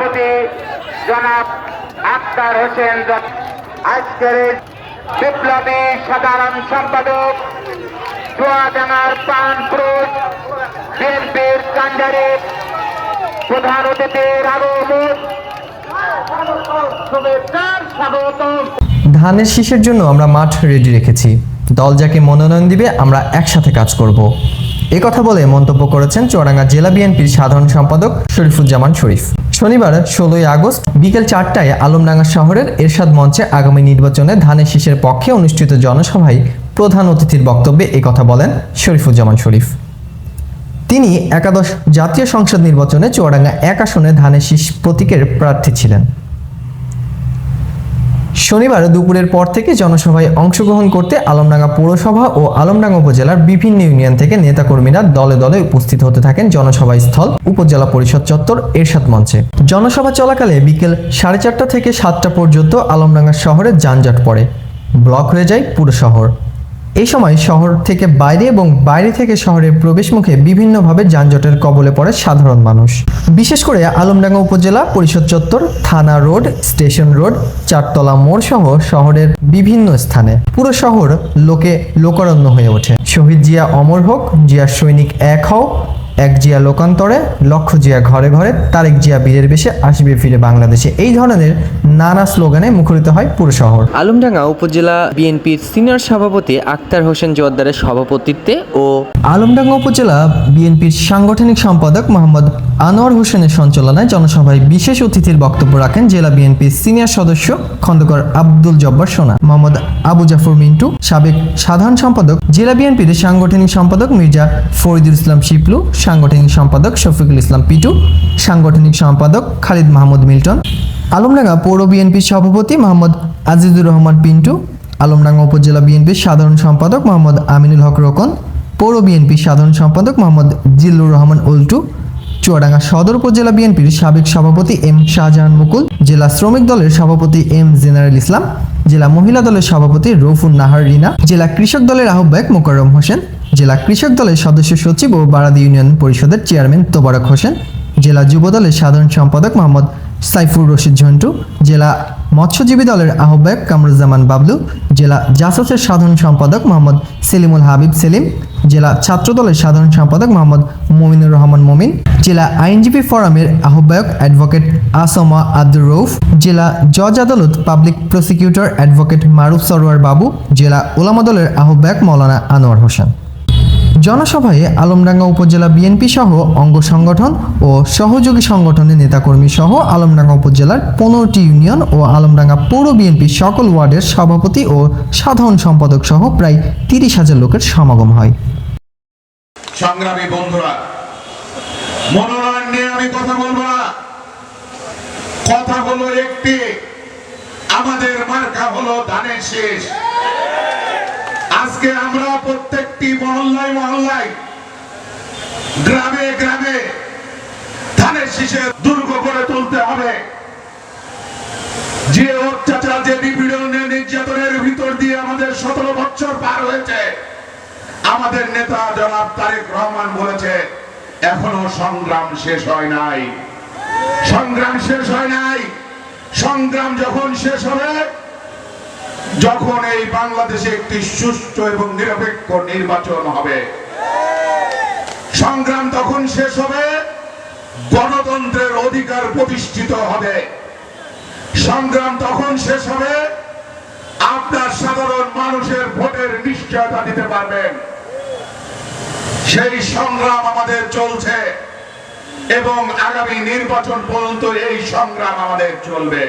সভাপতি জনাব আক্তার হোসেন আজকের বিপ্লবী সাধারণ সম্পাদক চুয়াডাঙ্গার পান ফ্রুট বিএনপির কান্ডারি প্রধান অতিথির আগমন। ধানের শীষের জন্য আমরা মাঠ রেডি রেখেছি। দল যাকে মনোনয়ন দিবে, আমরা একসাথে কাজ করব। এ কথা বলে মন্তব্য করেছেন চুয়াডাঙ্গা জেলা বিএনপির সাধারণ সম্পাদক শরীফুজ্জামান শরীফ। শনিবার ষোলোই আগস্ট বিকেল চারটায় আলমডাঙ্গা শহরের এরশাদ মঞ্চে আগামী নির্বাচনে ধানের শীষের পক্ষে অনুষ্ঠিত জনসভায় প্রধান অতিথির বক্তব্যে কথা বলেন শরীফুজ্জামান শরীফ। তিনি একাদশ জাতীয় সংসদ নির্বাচনে চুয়াডাঙ্গা এক আসনে ধানের শীষ প্রতীকের প্রার্থী ছিলেন। শনিবার দুপুরের পর থেকে জনসভায় অংশগ্রহণ করতে আলমডাঙ্গা পৌরসভা ও আলমডাঙ্গা উপজেলার বিভিন্ন ইউনিয়ন থেকে নেতাকর্মীরা দলে দলে উপস্থিত হতে থাকেন জনসভায় স্থল উপজেলা পরিষদ চত্বর এরশাদ মঞ্চে। জনসভা চলাকালে বিকেল সাড়ে চারটা থেকে সাতটা পর্যন্ত আলমডাঙ্গা শহরে যানজট পড়ে। ব্লক হয়ে যায় পুরো শহর। এই সময় শহর থেকে বাইরে এবং বাইরে থেকে শহরের প্রবেশমুখে বিভিন্নভাবে যানজটের কবলে পড়ে সাধারণ মানুষ। বিশেষ করে আলমডাঙ্গা উপজেলা পরিষদ চত্বর, থানা রোড, স্টেশন রোড, চারতলা মোড় সহ শহরের বিভিন্ন স্থানে। পুরো শহর লোকে লোকারণ্য হয়ে ওঠে। শহীদ জিয়া অমর হোক জিয়া সৈনিক এক হও এক জিয়া লোকান্তরে লক্ষ জিয়া ঘরে ঘরে তারেক জিয়া বীরের বেশে আসবে ফিরে বাংলাদেশে। এই ধরনের নানা স্লোগানে মুখরিত হয় পুরো শহর। আলমডাঙ্গা উপজেলা বিএনপির সিনিয়র সভাপতি আক্তার হোসেন জোয়ারদারের সভাপতিত্বে ও আলমডাঙ্গা উপজেলা বিএনপির সাংগঠনিক সম্পাদক মোহাম্মদ আনোয়ার হোসেনের সঞ্চালনায় জনসভায় বিশেষ অতিথির বক্তব্য রাখেন জেলা বিএনপির সিনিয়র সদস্য খন্দকার আব্দুল জব্বার সোনা, মোহাম্মদ আবু জাফর মিন্টু, সাবেক সাধারণ সম্পাদক, জেলা বিএনপির সাংগঠনিক সম্পাদক মির্জা ফরিদুল ইসলাম শিপলু, সাংগঠনিক সম্পাদক শফিকুল ইসলাম পিটু, সাংগঠনিক সম্পাদক খালিদ মাহমুদ মিল্টন, আলমডাঙ্গা পৌর বিএনপির সভাপতি মোহাম্মদ আজিজুর রহমান পিন্টু, আলমডাঙ্গা উপজেলা বিএনপির সাধারণ সম্পাদক মোহাম্মদ আমিনুল হক রোকন, পৌর বিএনপির সাধারণ সম্পাদক মোহাম্মদ জিল্লুর রহমান উল্টু চুয়াডাঙ্গা সদর উপজেলা বিএনপির সাবেক সভাপতি এম শাহজাহান মুকুল, জেলা শ্রমিক দলের সভাপতি এম জেনারেল ইসলাম, জেলা মহিলা দলের সভাপতি রৌফুন নাহার রিনা, জেলা কৃষক দলের আহ্বায়ক মোকাররম হোসেন, জেলা কৃষক দলের সদস্য সচিব ও বারাদি ইউনিয়ন পরিষদের চেয়ারম্যান তোবারক হোসেন, জেলা যুব দলের সাধারণ সম্পাদক মোহাম্মদ সাইফুর রশিদ ঝন্টু, জেলা মৎস্যজীবী দলের আহ্বায়ক কামরুজ্জামান বাবলু, জেলা জাসসের সাধারণ সম্পাদক মোহাম্মদ সেলিমুল হাবিব সেলিম জেলা ছাত্র দলের সাধারণ সম্পাদক মোহাম্মদ মমিনুর রহমান মমিন, জেলা আইনজীবী ফোরামের আহ্বায়ক অ্যাডভোকেট আসমা আব্দুর রৌফ জেলা জজ আদালত public prosecutor advocate Maruf Sarwar Babu, জেলা ওলামা দলের আহ্বায়ক মৌলানা আনোয়ার হোসেন। জনসভায় আলমডাঙ্গা উপজেলা বিএনপি সহ অঙ্গ সংগঠন ও সহযোগী সংগঠনের নেতাকর্মী সহ আলমডাঙ্গা উপজেলার পনেরোটি ইউনিয়ন ও আলমডাঙ্গা পৌর বিএনপি সকল ওয়ার্ডের সভাপতি ও সাধারণ সম্পাদক সহ প্রায় তিরিশ হাজার লোকের সমাগম হয়। সংগ্রামী বন্ধুরা, মনোনয়ন নিয়ে আমি কথা বলব না। কথা হলো একটি। আমাদের মার্কা হলো ধানের শেষ। আজকে আমরা প্রত্যেকটি মহল্লায় মহল্লায়, গ্রামে গ্রামে ধানের শীষের দুর্গ করে তুলতে হবে। যে অত্যাচার, যে নিপীড়নের নির্যাতনের ভিতর দিয়ে আমাদের সতেরো বছর পার হয়েছে আমাদের নেতা জনাব তারেক রহমান বলেছে, এখনও সংগ্রাম শেষ হয় নাই। সংগ্রাম শেষ হয় নাই। সংগ্রাম যখন শেষ হবে, যখন এই বাংলাদেশে একটি সুষ্ঠু এবং নিরপেক্ষ নির্বাচন হবে। সংগ্রাম তখন শেষ হবে, গণতন্ত্রের অধিকার প্রতিষ্ঠিত হবে। সংগ্রাম তখন শেষ হবে আপনার সাধারণ মানুষের ভোটের নিশ্চয়তা দিতে পারবেন। সেই সংগ্রাম আমাদের চলছে এবং আগামী নির্বাচন পর্যন্ত এই সংগ্রাম আমাদের চলবে।